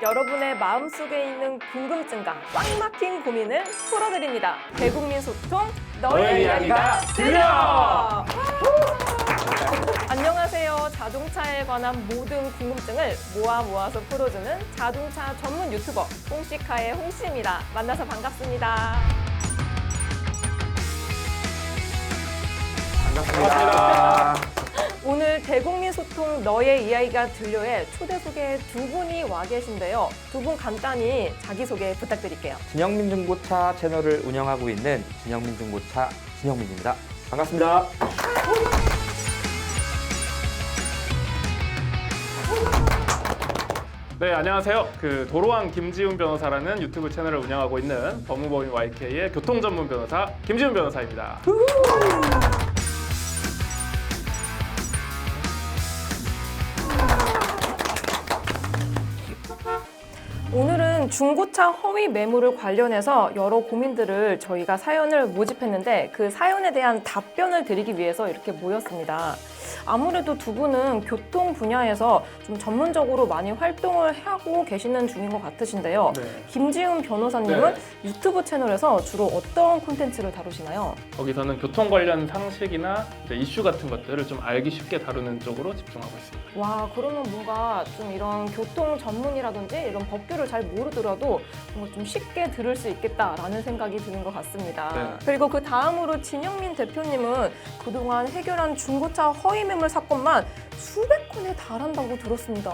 여러분의 마음속에 있는 궁금증과 꽉 막힌 고민을 풀어드립니다. 대국민 소통 너의 이야기가 이야기가 들려! 안녕하세요. 자동차에 관한 모든 궁금증을 모아 모아서 풀어주는 자동차 전문 유튜버 홍시카의 홍씨입니다. 만나서 반갑습니다. 반갑습니다. 오늘 대국민 소통 너의 이야기가 들려에 초대 소개 두 분이 와 계신데요. 두 분 간단히 자기소개 부탁드릴게요. 진영민 중고차 채널을 운영하고 있는 진영민 중고차 진영민입니다. 반갑습니다. 네, 안녕하세요. 그 도로왕 김지훈 변호사라는 유튜브 채널을 운영하고 있는 법무법인 YK의 교통 전문 변호사 김지훈 변호사입니다. 중고차 허위 매물을 관련해서 여러 고민들을 저희가 사연을 모집했는데 그 사연에 대한 답변을 드리기 위해서 이렇게 모였습니다. 아무래도 두 분은 교통 분야에서 좀 전문적으로 많이 활동을 하고 계시는 중인 것 같으신데요. 네. 김지훈 변호사님은 네. 유튜브 채널에서 주로 어떤 콘텐츠를 다루시나요? 거기서는 교통 관련 상식이나 이제 이슈 같은 것들을 좀 알기 쉽게 다루는 쪽으로 집중하고 있습니다. 와, 그러면 뭔가 좀 이런 교통 전문이라든지 이런 법규를 잘 모르더라도 뭔가 좀 쉽게 들을 수 있겠다라는 생각이 드는 것 같습니다. 네. 그리고 그 다음으로 진영민 대표님은 그동안 해결한 중고차 허위 매물 사건만 수백 건에 달한다고 들었습니다.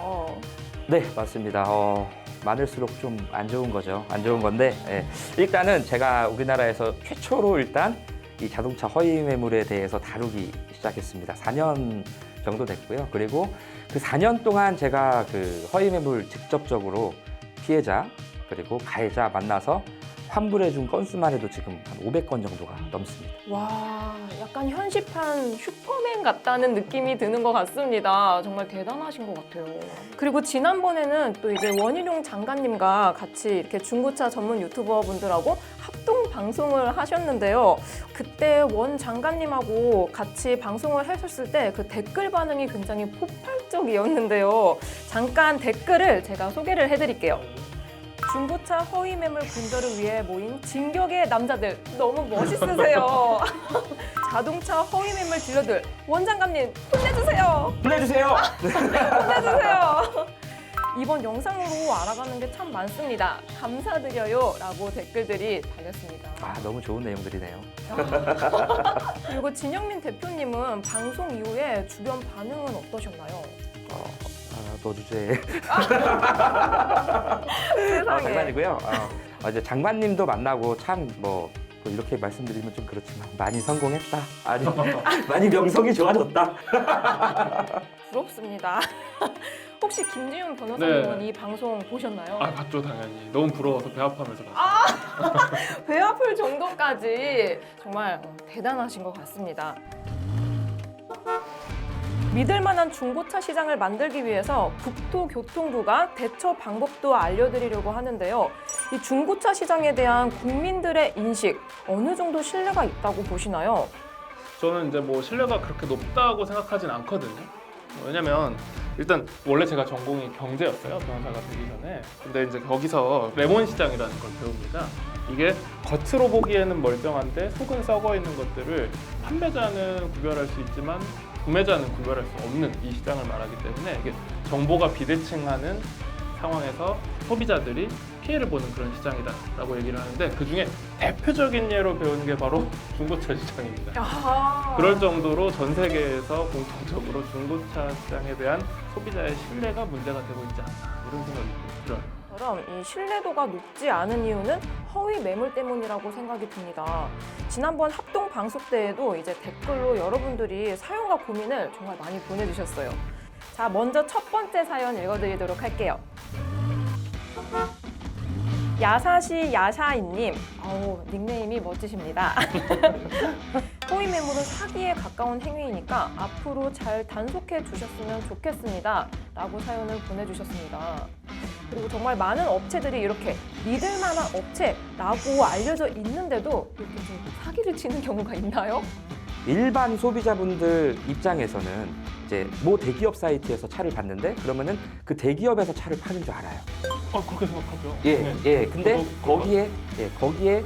네, 맞습니다. 어, 많을수록 좀 안 좋은 거죠. 안 좋은 건데 예. 일단은 제가 우리나라에서 최초로 일단 이 자동차 허위 매물에 대해서 다루기 시작했습니다. 4년 정도 됐고요. 그리고 그 4년 동안 제가 그 허위 매물 직접적으로 피해자 그리고 가해자 만나서 환불해 준 건수만 해도 지금 한 500건 정도가 넘습니다. 와, 약간 현실판 슈퍼맨 같다는 느낌이 드는 것 같습니다. 정말 대단하신 것 같아요. 그리고 지난번에는 또 이제 원희룡 장관님과 같이 이렇게 중고차 전문 유튜버 분들하고 합동 방송을 하셨는데요. 그때 원 장관님하고 같이 방송을 하셨을 때 그 댓글 반응이 굉장히 폭발적이었는데요. 잠깐 댓글을 제가 소개를 해드릴게요. 중고차 허위 매물 근절을 위해 모인 진격의 남자들 너무 멋있으세요. 자동차 허위 매물 딜러들 원장감님 혼내주세요. 보내주세요. 혼내주세요. 이번 영상으로 알아가는 게 참 많습니다. 감사드려요. 라고 댓글들이 달렸습니다. 아, 너무 좋은 내용들이네요. 그리고 진영민 대표님은 방송 이후에 주변 반응은 어떠셨나요? 어, 아, 너 주제에. 아, 장난이고요. 어, 어, 이제 장관님도 만나고 참뭐 뭐 이렇게 말씀드리면 좀 그렇지만 많이 성공했다. 아니 많이 명성이 좋아졌다. 부럽습니다. 혹시 김지윤 변호사님은 네. 이 방송 보셨나요? 아, 봤죠, 당연히. 너무 부러워서 배합하면서 봤어요. 배 아플 정도까지 정말 어, 대단하신 것 같습니다. 믿을 만한 중고차 시장을 만들기 위해서 국토교통부가 대처 방법도 알려드리려고 하는데요. 이 중고차 시장에 대한 국민들의 인식 어느 정도 신뢰가 있다고 보시나요? 저는 이제 뭐 신뢰가 그렇게 높다고 생각하진 않거든요. 왜냐면 일단 원래 제가 전공이 경제였어요 변호사가 되기 전에 근데 이제 거기서 레몬 시장이라는 걸 배웁니다 이게 겉으로 보기에는 멀쩡한데 속은 썩어 있는 것들을 판매자는 구별할 수 있지만 구매자는 구별할 수 없는 이 시장을 말하기 때문에 이게 정보가 비대칭하는 상황에서 소비자들이 피해를 보는 그런 시장이다라고 얘기를 하는데 그 중에 대표적인 예로 배우는 게 바로 중고차 시장입니다. 아, 그럴 정도로 전 세계에서 공통적으로 중고차 시장에 대한 소비자의 신뢰가 문제가 되고 있지 않나 이런 생각이 들어요. 처럼 이 신뢰도가 높지 않은 이유는 허위 매물 때문이라고 생각이 듭니다. 지난번 합동 방송 때에도 이제 댓글로 여러분들이 사연과 고민을 정말 많이 보내주셨어요. 자, 먼저 첫 번째 사연 읽어드리도록 할게요. 야사시 야샤이님, 어우 닉네임이 멋지십니다. 허위 매물은 사기에 가까운 행위이니까 앞으로 잘 단속해 주셨으면 좋겠습니다. 라고 사연을 보내주셨습니다. 그리고 정말 많은 업체들이 이렇게 믿을 만한 업체라고 알려져 있는데도 이렇게 좀 사기를 치는 경우가 있나요? 일반 소비자분들 입장에서는 이제 모 대기업 사이트에서 차를 봤는데 그러면은 그 대기업에서 차를 파는 줄 알아요. 아 그렇게 생각하죠. 예, 네. 예. 근데 저도 거기에 예, 거기에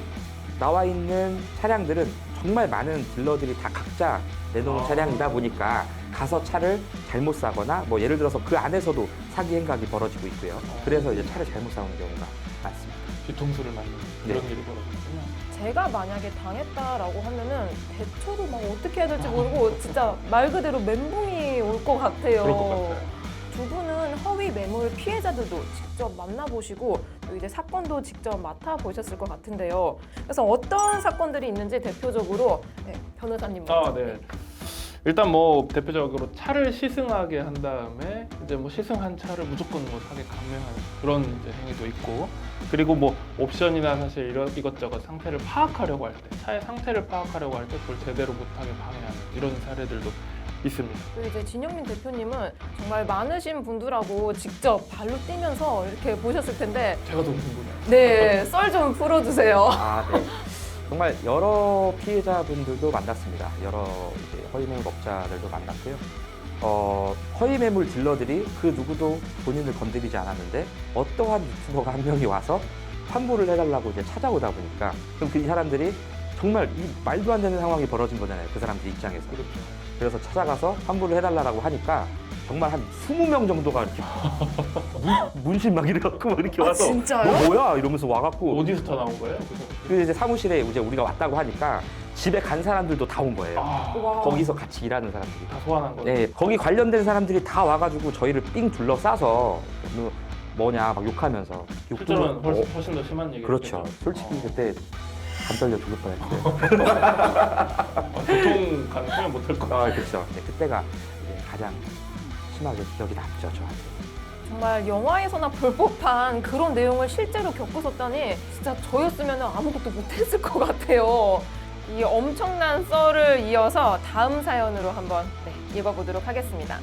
나와 있는 차량들은 정말 많은 딜러들이 다 각자 내놓은 아. 차량이다 보니까 가서 차를 잘못 사거나 뭐 예를 들어서 그 안에서도 사기 행각이 벌어지고 있고요. 그래서 이제 차를 잘못 사오는 경우가 많습니다. 뒤통수를 맞는 네. 그런 일이 벌어지군요. 제가 만약에 당했다라고 하면은 대처를 막 어떻게 해야 될지 모르고 진짜 말 그대로 멘붕이 올 것 같아요. 그럴 것 같아요. 두 분은 허위 매물 피해자들도 직접 만나보시고 또 이제 사건도 직접 맡아보셨을 것 같은데요. 그래서 어떤 사건들이 있는지 대표적으로 네, 변호사님 아, 먼저. 네. 일단 뭐 대표적으로 차를 시승하게 한 다음에 이제 뭐 시승한 차를 무조건 뭐 사게 강매하는 그런 이제 행위도 있고 그리고 뭐 옵션이나 사실 이런 이것저것 상태를 파악하려고 할 때 차의 상태를 파악하려고 할 때 그걸 제대로 못하게 방해하는 이런 사례들도 있습니다. 또 이제 진영민 대표님은 정말 많으신 분들하고 직접 발로 뛰면서 이렇게 보셨을 텐데 제가 더 궁금해요. 네, 썰 좀 풀어주세요. 아, 네. 정말 여러 피해자분들도 만났습니다. 여러 이제 허위매물 업자들도 만났고요. 어, 허위매물 딜러들이 그 누구도 본인을 건드리지 않았는데 어떠한 유튜버가 한 명이 와서 환불을 해달라고 이제 찾아오다 보니까 그럼 그 사람들이 정말 이 말도 안 되는 상황이 벌어진 거잖아요. 그 사람들 입장에서. 그렇죠. 그래서 찾아가서 환불을 해달라고 하니까 정말 한 20명 정도가 이렇게 문, 문신 막 이래갖고 막 이렇게 아, 와서 진짜요? 너 뭐야 이러면서 와갖고 어디서 다 나온 거예요? 그 이제 사무실에 이제 우리가 왔다고 하니까 집에 간 사람들도 다 온 거예요. 아, 와. 거기서 같이 일하는 사람들이. 다 소환한 거예요. 네, 거기 관련된 사람들이 다 와가지고 저희를 삥 둘러싸서 너 뭐냐 막 욕하면서. 실제로는 욕도- 훨씬, 어, 훨씬 더 심한 얘기를 그렇죠. 했죠. 솔직히 어. 그때 간 떨려 죽을 뻔했어요. 아, 보통 표현 못할 것 같아요. 아, 그렇죠. 네, 그때가 이제 가장 심하게 기억이 남죠 저한테. 정말 영화에서나 볼 법한 그런 내용을 실제로 겪으셨다니 진짜 저였으면 아무것도 못했을 것 같아요. 이 엄청난 썰을 이어서 다음 사연으로 한번 네, 읽어보도록 하겠습니다.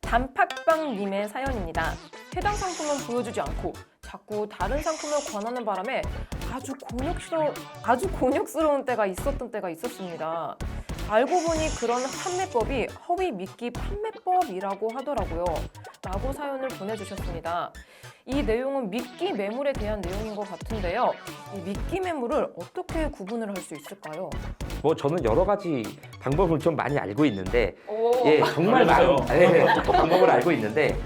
단팥빵님의 사연입니다. 해당 상품은 보여주지 않고 자꾸 다른 상품을 권하는 바람에 아주 곤욕스러 아주 곤욕스러운 때가 있었던 때가 있었습니다. 알고 보니 그런 판매법이 허위 미끼 판매법이라고 하더라고요. 라고 사연을 보내주셨습니다. 이 내용은 미끼 매물에 대한 내용인 것 같은데요. 이 미끼 매물을 어떻게 구분을 할 수 있을까요? 뭐 저는 여러 가지 방법을 좀 많이 알고 있는데 예, 정말. 많은 예, 방법을 알고 있는데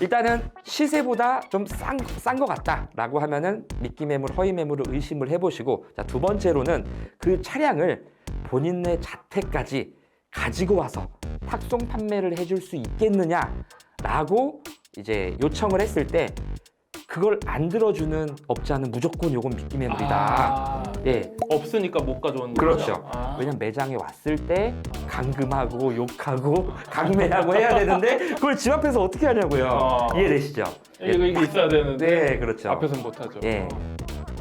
일단은 시세보다 좀 싼 싼 것 같다라고 하면은 미끼 매물, 허위 매물을 의심을 해보시고 자, 두 번째로는 그 차량을 본인의 자택까지 가지고 와서 탁송 판매를 해줄 수 있겠느냐라고 이제 요청을 했을 때 그걸 안 들어주는 업자는 무조건 요건 미끼 매물이다. 아, 예, 없으니까 못 그렇죠. 거죠? 아. 왜냐면 매장에 왔을 때 감금하고 욕하고 강매하고 해야 되는데 그걸 집 앞에서 어떻게 하냐고요. 아. 이해되시죠? 이거 이게 있어야 되는데 네, 그렇죠. 앞에서는 못하죠. 예.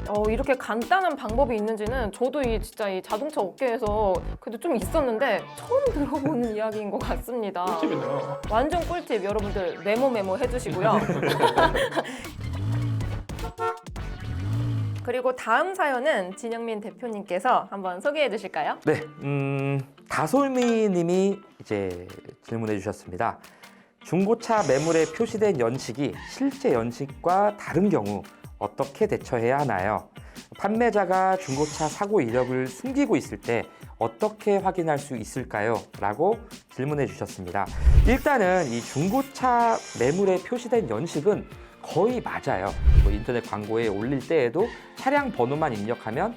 어, 이렇게 간단한 방법이 있는지는 저도 이 진짜 이 자동차 업계에서 그래도 좀 있었는데 처음 들어보는 이야기인 것 같습니다. 꿀팁이네요. 완전 꿀팁 여러분들 메모 메모 해주시고요. 그리고 다음 사연은 진영민 대표님께서 한번 소개해 주실까요? 네, 음, 다솔미님이 이제 질문해 주셨습니다. 중고차 매물에 표시된 연식이 실제 연식과 다른 경우 어떻게 대처해야 하나요? 판매자가 중고차 사고 이력을 숨기고 있을 때 어떻게 확인할 수 있을까요? 라고 질문해 주셨습니다. 일단은 이 중고차 매물에 표시된 연식은 거의 맞아요. 뭐 인터넷 광고에 올릴 때에도 차량 번호만 입력하면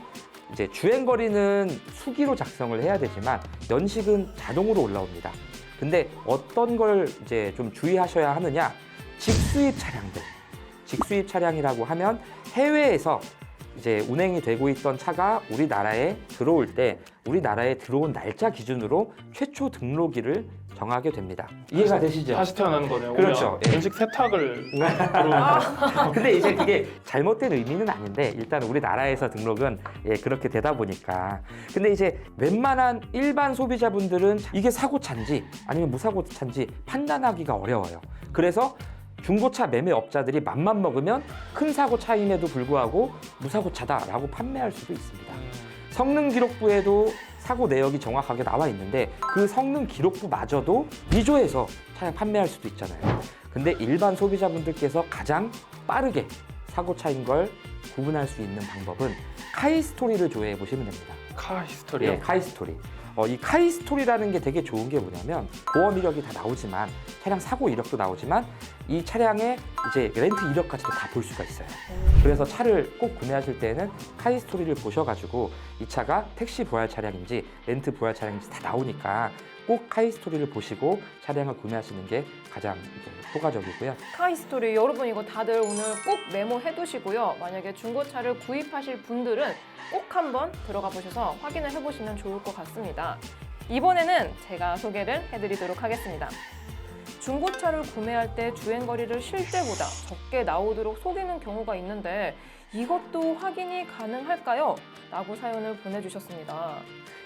이제 주행 거리는 수기로 작성을 해야 되지만 연식은 자동으로 올라옵니다. 근데 어떤 걸 이제 좀 주의하셔야 하느냐? 직수입 차량들. 직수입 차량이라고 하면 해외에서 이제 운행이 되고 있던 차가 우리나라에 들어올 때 우리나라에 들어온 날짜 기준으로 최초 등록일을 정하게 됩니다. 이해가 되시죠? 다시 태어나는 거네요. 그렇죠. 예. 연식 세탁을 들어오는 근데 이제 그게 잘못된 의미는 아닌데 일단 우리나라에서 등록은 예, 그렇게 되다 보니까 근데 이제 웬만한 일반 소비자분들은 이게 사고 차인지 아니면 무사고 차인지 판단하기가 어려워요. 그래서 중고차 매매 업자들이 맘만 먹으면 큰 사고 차임에도 불구하고 무사고 차다라고 판매할 수도 있습니다. 성능 기록부에도 사고 내역이 정확하게 나와 있는데 그 성능 기록부마저도 위조해서 차량 판매할 수도 있잖아요. 근데 일반 소비자분들께서 가장 빠르게 사고 차인 걸 구분할 수 있는 방법은 카이스토리를 조회해 보시면 됩니다. 카 히스토리요. 예, 카이스토리. 어, 이 카이스토리라는 게 되게 좋은 게 뭐냐면 보험 이력이 다 나오지만 차량 사고 이력도 나오지만 이 차량의 이제 렌트 이력까지도 다 볼 수가 있어요. 그래서 차를 꼭 구매하실 때는 카이스토리를 보셔가지고 이 차가 택시 부활 차량인지 렌트 부활 차량인지 다 나오니까 꼭 카이스토리를 보시고 차량을 구매하시는 게 가장 효과적이고요. 카이스토리 여러분 이거 다들 오늘 꼭 메모해 두시고요. 만약에 중고차를 구입하실 분들은 꼭 한번 들어가 보셔서 확인을 해보시면 좋을 것 같습니다. 이번에는 제가 소개를 해드리도록 하겠습니다. 중고차를 구매할 때 주행거리를 실제보다 적게 나오도록 속이는 경우가 있는데 이것도 확인이 가능할까요? 라고 사연을 보내주셨습니다.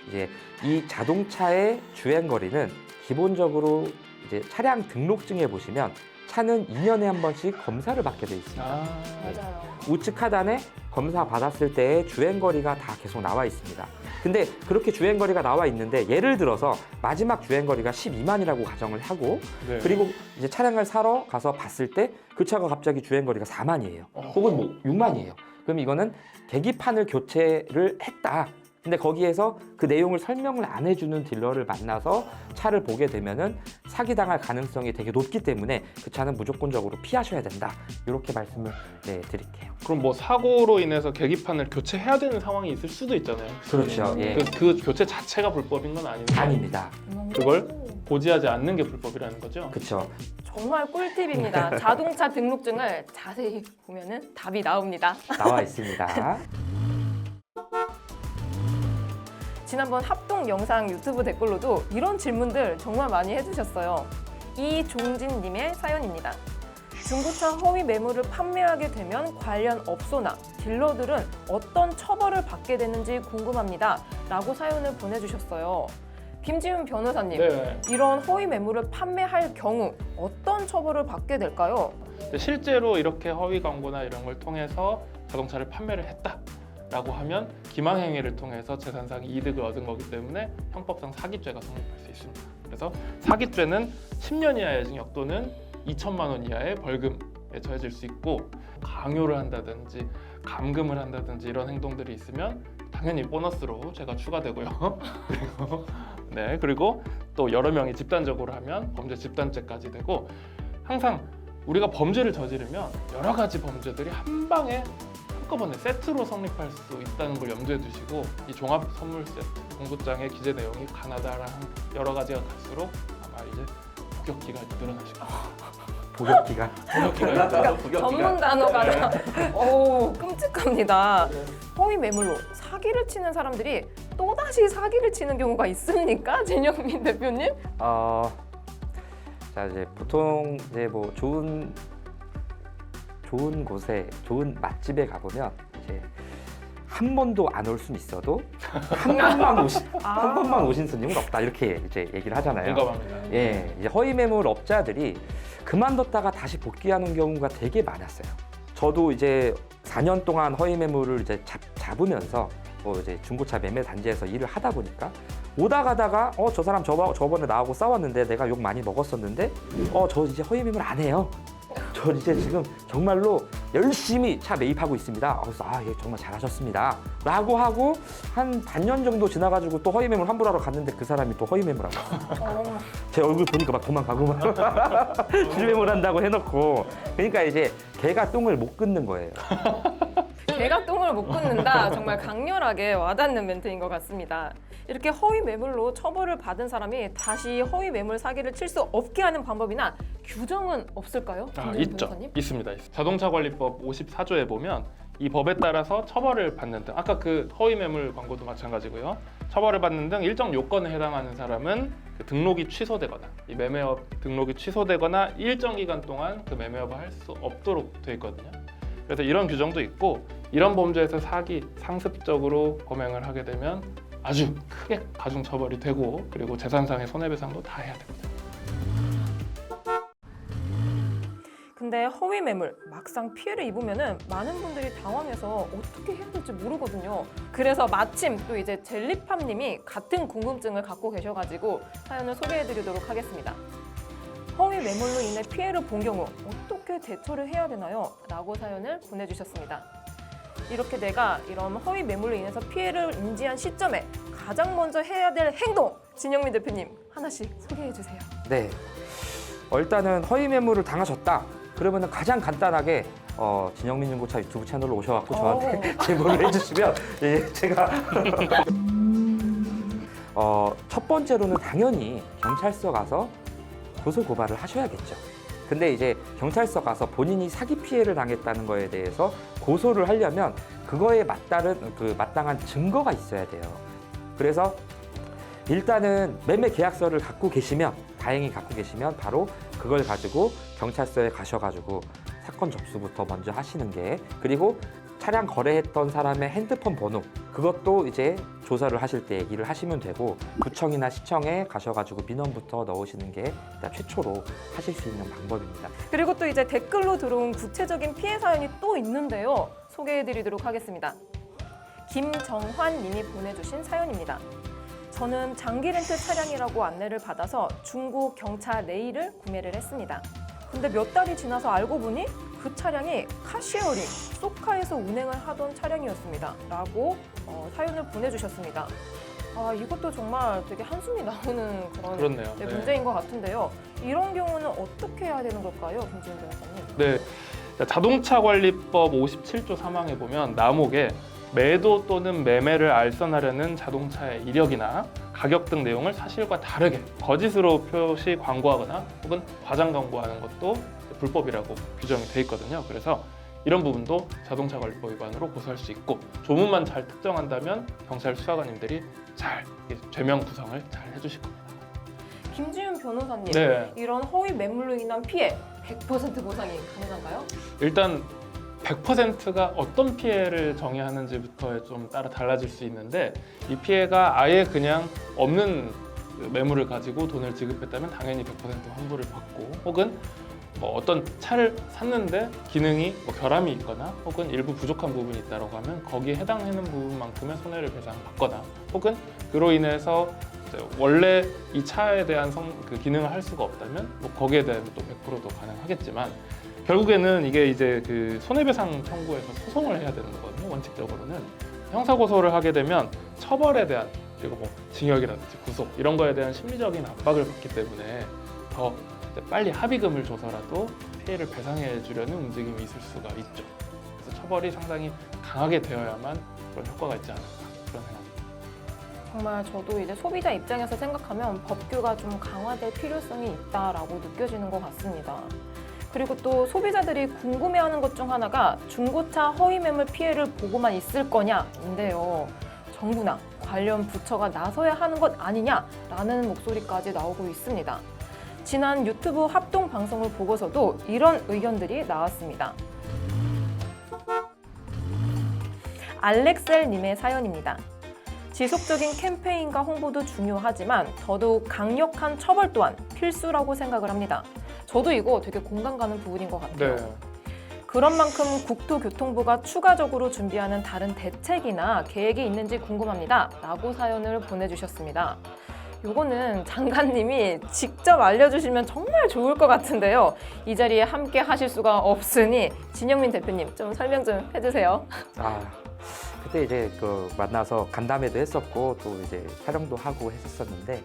이제 이 자동차의 주행 거리는 기본적으로 이제 차량 등록증에 보시면 차는 2년에 한 번씩 검사를 받게 돼 있습니다. 아, 맞아요. 우측 하단에 검사 받았을 때의 주행 거리가 다 계속 나와 있습니다. 근데 그렇게 주행 거리가 나와 있는데 예를 들어서 마지막 주행 거리가 12만이라고 가정을 하고 네. 그리고 이제 차량을 사러 가서 봤을 때 그 차가 갑자기 주행 거리가 4만이에요. 어. 혹은 뭐 6만이에요. 그럼 이거는 계기판을 교체를 했다. 근데 거기에서 그 내용을 설명을 안 해주는 딜러를 만나서 차를 보게 되면은 사기당할 가능성이 되게 높기 때문에 그 차는 무조건적으로 피하셔야 된다. 이렇게 말씀을 네, 드릴게요. 그럼 뭐 사고로 인해서 계기판을 교체해야 되는 상황이 있을 수도 있잖아요. 그렇죠. 예. 그, 그 교체 자체가 불법인 건 아닌데 아닙니다. 그걸? 고지하지 않는 게 불법이라는 거죠. 그렇죠. 정말 꿀팁입니다. 자동차 등록증을 자세히 보면은 답이 나옵니다. 나와 있습니다. 지난번 합동 영상 유튜브 댓글로도 이런 질문들 정말 많이 해주셨어요. 이종진님의 사연입니다. 중고차 허위 매물을 판매하게 되면 관련 업소나 딜러들은 어떤 처벌을 받게 되는지 궁금합니다. 라고 사연을 보내주셨어요. 김지훈 변호사님, 네. 이런 허위 매물을 판매할 경우 어떤 처벌을 받게 될까요? 실제로 이렇게 허위 광고나 이런 걸 통해서 자동차를 판매를 했다 라고 하면 기망행위를 통해서 재산상 이득을 얻은 거기 때문에 형법상 사기죄가 성립할 수 있습니다. 그래서 사기죄는 10년 이하의 징역 또는 2천만 원 이하의 벌금에 처해질 수 있고 강요를 한다든지 감금을 한다든지 이런 행동들이 있으면 당연히 보너스로 죄가 추가되고요. 네 그리고 또 여러 명이 집단적으로 하면 범죄 집단죄까지 되고 항상 우리가 범죄를 저지르면 여러 가지 범죄들이 한 방에 한꺼번에 세트로 성립할 수 있다는 걸 염두에 두시고 이 종합 선물 세트 공구장의 기재 내용이 가나다랑 여러 가지가 갈수록 아마 이제 복역 기간이 늘어나실 거예요. 복역 기간. 복역 복역 전문 단어가 어우 끔찍합니다. 허위 매물로 사기를 치는 사람들이 또 다시 사기를 치는 경우가 있습니까? 진영민 대표님? 어, 자 이제 보통 이제 뭐 좋은 좋은 곳에 좋은 맛집에 가보면 이제 한 번도 안올 수는 있어도 한 번만 오신 한 아. 번만 오신 손님은 없다 이렇게 이제 얘기를 하잖아요. 공감합니다. 예, 이제 허위 매물 업자들이 그만뒀다가 다시 복귀하는 경우가 되게 많았어요. 저도 이제 4년 동안 허위 매물을 이제 잡, 잡으면서 뭐 이제 중고차 매매 단지에서 일을 하다 보니까 오다 가다가 어 저 사람 저, 저번에 나하고 싸웠는데 내가 욕 많이 먹었었는데 어 저 이제 허위 매물 안 해요. 저 이제 지금 정말로 열심히 차 매입하고 있습니다. 그래서 아, 예, 정말 잘하셨습니다. 라고 하고 한 반년 정도 지나가지고 또 허위 매물 환불하러 갔는데 그 사람이 또 허위 매물하고 어, 제 얼굴 보니까 막 도망가고 막 실명을 한다고 해놓고 그러니까 이제 개가 똥을 못 끊는 거예요. 개가 똥을 못 끊는다. 정말 강렬하게 와닿는 멘트인 것 같습니다. 이렇게 허위 매물로 처벌을 받은 사람이 다시 허위 매물 사기를 칠 수 없게 하는 방법이나 규정은 없을까요? 아, 있죠. 변호사님? 있습니다. 있습니다. 자동차 관리법 54조에 보면 이 법에 따라서 처벌을 받는 등 아까 그 허위 매물 광고도 마찬가지고요. 처벌을 받는 등 일정 요건에 해당하는 사람은 그 등록이 취소되거나 이 매매업 등록이 취소되거나 일정 기간 동안 그 매매업을 할 수 없도록 돼 있거든요. 그래서 이런 규정도 있고 이런 범죄에서 사기 상습적으로 범행을 하게 되면 아주 크게 가중 처벌이 되고 그리고 재산상의 손해배상도 다 해야 됩니다. 근데 허위 매물 막상 피해를 입으면은 많은 분들이 당황해서 어떻게 해야 될지 모르거든요. 그래서 마침 또 이제 젤리팜님이 같은 궁금증을 갖고 계셔가지고 사연을 소개해드리도록 하겠습니다. 허위 매물로 인해 피해를 본 경우 어떻게 대처를 해야 되나요? 라고 사연을 보내주셨습니다. 이렇게 내가 이런 허위 매물로 인해서 피해를 인지한 시점에 가장 먼저 해야 될 행동 진영민 대표님 하나씩 소개해 주세요. 네. 어, 일단은 허위 매물을 당하셨다. 그러면 가장 간단하게 어, 진영민 중고차 유튜브 채널로 오셔갖고 저한테 제보를 해주시면 예, 제가 어, 첫 번째로는 당연히 경찰서 가서 고소 고발을 하셔야겠죠. 근데 이제 경찰서 가서 본인이 사기 피해를 당했다는 거에 대해서 고소를 하려면 그거에 맞다른 그 마땅한 증거가 있어야 돼요. 그래서 일단은 매매 계약서를 갖고 계시면 다행히 갖고 계시면 바로 그걸 가지고 경찰서에 가셔가지고 사건 접수부터 먼저 하시는 게 그리고 차량 거래했던 사람의 핸드폰 번호 그것도 이제 조사를 하실 때 얘기를 하시면 되고 구청이나 시청에 가셔가지고 민원부터 넣으시는 게 일단 최초로 하실 수 있는 방법입니다. 그리고 또 이제 댓글로 들어온 구체적인 피해 사연이 또 있는데요. 소개해 드리도록 하겠습니다. 김정환 님이 보내주신 사연입니다. 저는 장기 렌트 차량이라고 안내를 받아서 중고 경차 레일을 구매를 했습니다. 근데 몇 달이 지나서 알고 보니 그 차량이 카시어링, 소카에서 운행을 하던 차량이었습니다. 라고 어, 사연을 보내주셨습니다. 아, 이것도 정말 되게 한숨이 나오는 그런 그렇네요. 네, 네. 문제인 것 같은데요. 이런 경우는 어떻게 해야 되는 걸까요, 김지훈 변호사님? 네. 자동차 관리법 57조 3항에 보면 남옥에 매도 또는 매매를 알선하려는 자동차의 이력이나 가격 등 내용을 사실과 다르게 거짓으로 표시 광고하거나 혹은 과장 광고하는 것도 불법이라고 규정이 돼 있거든요. 그래서 이런 부분도 자동차 관리법 위반으로 고소할 수 있고 조문만 잘 특정한다면 경찰 수사관님들이 잘 죄명 구성을 잘 해주실 겁니다. 김지훈 변호사님, 네. 이런 허위 매물로 인한 피해 100% 보상이 가능한가요? 일단 100%가 어떤 피해를 정의하는지부터에 좀 따라 달라질 수 있는데 이 피해가 아예 그냥 없는 그 매물을 가지고 돈을 지급했다면 당연히 100% 환불을 받고 혹은 뭐 어떤 차를 샀는데 기능이 뭐 결함이 있거나 혹은 일부 부족한 부분이 있다고 하면 거기에 해당하는 부분만큼의 손해를 배상받거나 혹은 그로 인해서 원래 이 차에 대한 성, 그 기능을 할 수가 없다면 뭐 거기에 대한 또 100%도 가능하겠지만 결국에는 이게 이제 그 손해배상 청구에서 소송을 해야 되는 거거든요. 원칙적으로는 형사 고소를 하게 되면 처벌에 대한 그리고 뭐 징역이라든지 구속 이런 거에 대한 심리적인 압박을 받기 때문에 더 빨리 합의금을 줘서라도 피해를 배상해 주려는 움직임이 있을 수가 있죠. 그래서 처벌이 상당히 강하게 되어야만 그런 효과가 있지 않을까 그런 생각입니다. 정말 저도 이제 소비자 입장에서 생각하면 법규가 좀 강화될 필요성이 있다라고 느껴지는 것 같습니다. 그리고 또 소비자들이 궁금해하는 것 중 하나가 중고차 허위 매물 피해를 보고만 있을 거냐인데요. 정부나 관련 부처가 나서야 하는 것 아니냐라는 목소리까지 나오고 있습니다. 지난 유튜브 합동 방송을 보고서도 이런 의견들이 나왔습니다. 알렉셀님의 사연입니다. 지속적인 캠페인과 홍보도 중요하지만 더더욱 강력한 처벌 또한 필수라고 생각을 합니다. 저도 이거 되게 공감 가는 부분인 것 같아요. 네. 그런 만큼 국토교통부가 추가적으로 준비하는 다른 대책이나 계획이 있는지 궁금합니다. 라고 사연을 보내주셨습니다. 요거는 장관님이 직접 알려주시면 정말 좋을 것 같은데요. 이 자리에 함께 하실 수가 없으니 진영민 대표님 좀 설명 좀 해주세요. 아 그때 이제 그 만나서 간담회도 했었고 또 이제 촬영도 하고 했었었는데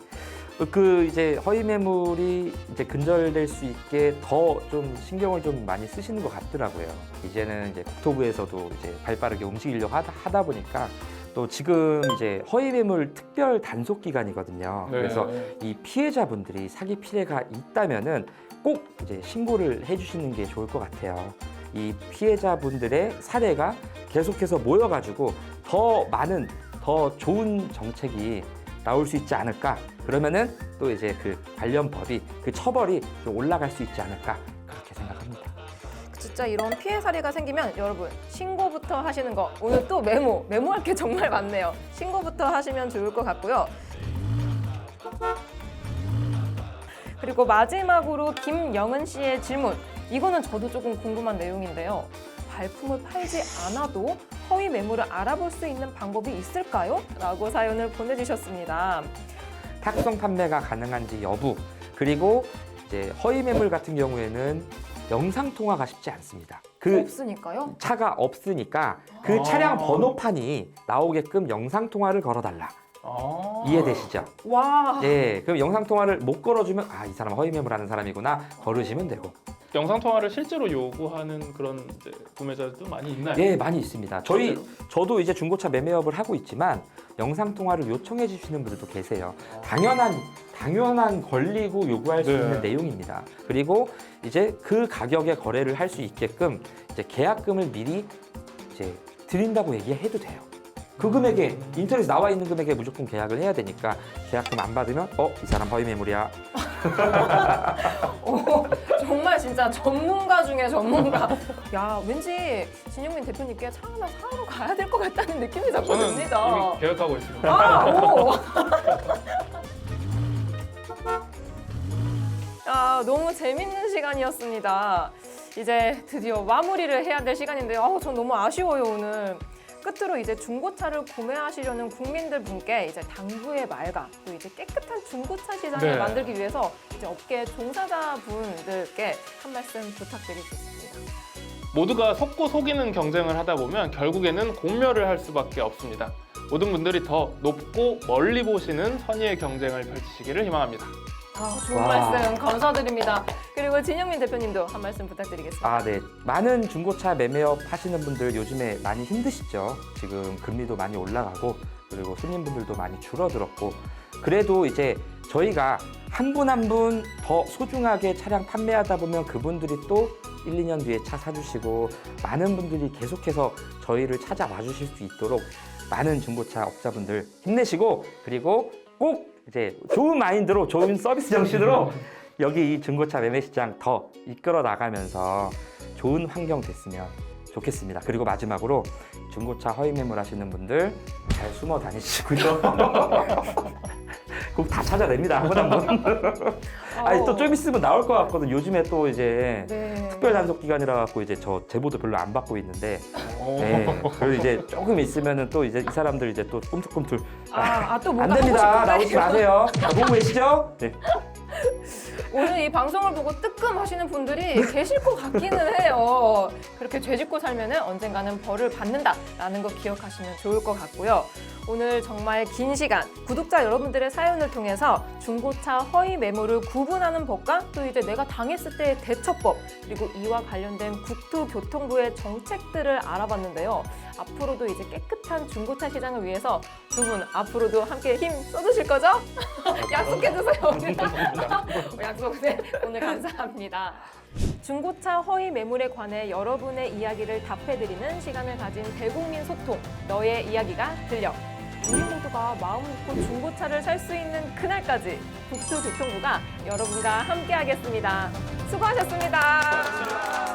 그 이제 허위 매물이 이제 근절될 수 있게 더 좀 신경을 좀 많이 쓰시는 것 같더라고요. 이제는 이제 국토부에서도 이제 발빠르게 움직이려고 하다, 하다 보니까 또 지금 이제 허위 매물 특별 단속 기간이거든요. 네. 그래서 이 피해자분들이 사기 피해가 있다면은 꼭 이제 신고를 해주시는 게 좋을 것 같아요. 이 피해자분들의 사례가 계속해서 모여가지고 더 많은 더 좋은 정책이 나올 수 있지 않을까. 그러면은 또 이제 그 관련 법이 그 처벌이 좀 올라갈 수 있지 않을까. 진짜 이런 피해 사례가 생기면 여러분 신고부터 하시는 거 오늘 또 메모 메모할 게 정말 많네요. 신고부터 하시면 좋을 것 같고요. 그리고 마지막으로 김영은 씨의 질문 이거는 저도 조금 궁금한 내용인데요. 발품을 팔지 않아도 허위 매물을 알아볼 수 있는 방법이 있을까요? 라고 사연을 보내주셨습니다. 탁송 판매가 가능한지 여부 그리고 이제 허위 매물 같은 경우에는 영상 통화가 쉽지 않습니다. 그 없으니까요. 차가 없으니까 그 아. 차량 번호판이 나오게끔 영상 통화를 걸어달라. 아. 이해되시죠? 와. 예, 그럼 영상 통화를 못 걸어주면 아 이 사람 허위 매물하는 사람이구나 걸으시면 되고. 영상 통화를 실제로 요구하는 그런 이제 구매자들도 많이 있나요? 예, 많이 있습니다. 저희 실제로? 저도 이제 중고차 매매업을 하고 있지만 영상 통화를 요청해 주시는 분들도 계세요. 당연한 당연한 권리고 요구할 수 네. 있는 내용입니다. 그리고 이제 그 가격에 거래를 할 수 있게끔 이제 계약금을 미리 이제 드린다고 얘기해도 돼요. 그 금액에 인터넷에 나와 있는 금액에 무조건 계약을 해야 되니까 계약금 안 받으면 어 이 사람 허위 매물이야. 오, 정말 진짜 전문가 중에 전문가. 야, 왠지 진영민 대표님께 차 하나 사러 가야 될 것 같다는 느낌이 자꾸 저는 듭니다. 이미 계획하고 있습니다. 아, 오. 아, 너무 재밌는 시간이었습니다. 이제 드디어 마무리를 해야 될 시간인데요. 아우, 전 너무 아쉬워요, 오늘. 끝으로 이제 중고차를 구매하시려는 국민들 분께 이제 당부의 말과 또 이제 깨끗한 중고차 시장을 네. 만들기 위해서 이제 업계 종사자 분들께 한 말씀 부탁드리겠습니다. 모두가 속고 속이는 경쟁을 하다 보면 결국에는 공멸을 할 수밖에 없습니다. 모든 분들이 더 높고 멀리 보시는 선의의 경쟁을 펼치시기를 희망합니다. 아, 좋은 와. 말씀 감사드립니다. 그리고 진영민 대표님도 한 말씀 부탁드리겠습니다. 아, 네. 많은 중고차 매매업 하시는 분들 요즘에 많이 힘드시죠. 지금 금리도 많이 올라가고 그리고 손님분들도 많이 줄어들었고 그래도 이제 저희가 한 분 한 분 더 소중하게 차량 판매하다 보면 그분들이 또 1, 2년 뒤에 차 사주시고 많은 분들이 계속해서 저희를 찾아와 주실 수 있도록 많은 중고차 업자분들 힘내시고 그리고 꼭 이제 좋은 마인드로 좋은 서비스 정신으로 여기 이 중고차 매매 시장 더 이끌어 나가면서 좋은 환경 됐으면 좋겠습니다. 그리고 마지막으로 중고차 허위 매물 하시는 분들 잘 숨어 다니시고요. 꼭 다 찾아냅니다. 한분한 분. 아니 또 좀 있으면 나올 것 같거든. 요즘에 또 이제 네. 특별 단속 기간이라 갖고 이제 저 제보도 별로 안 받고 있는데 오. 네. 그리고 이제 조금 있으면은 또 이제 이 사람들 이제 또 꿈틀꿈틀 아, 아, 또안 뭔가 됩니다. 하고 나오지. 마세요. 자, 보고 계시죠? 네. 오늘 이 방송을 보고 뜨끔 하시는 분들이 계실 것 같기는 해요. 그렇게 죄 짓고 살면 언젠가는 벌을 받는다라는 거 기억하시면 좋을 것 같고요. 오늘 정말 긴 시간 구독자 여러분들의 사연을 통해서 중고차 허위 매물을 구분하는 법과 또 이제 내가 당했을 때의 대처법 그리고 이와 관련된 국토교통부의 정책들을 알아봤는데요. 앞으로도 이제 깨끗한 중고차 시장을 위해서 두 분 앞으로도 함께 힘 써주실 거죠? 약속해 주세요. 약속 네 오늘 감사합니다. 중고차 허위 매물에 관해 여러분의 이야기를 답해드리는 시간을 가진 대국민 소통 너의 이야기가 들려 우리 모두가 마음 놓고 중고차를 살 수 있는 그날까지 국토교통부가 여러분과 함께하겠습니다. 수고하셨습니다.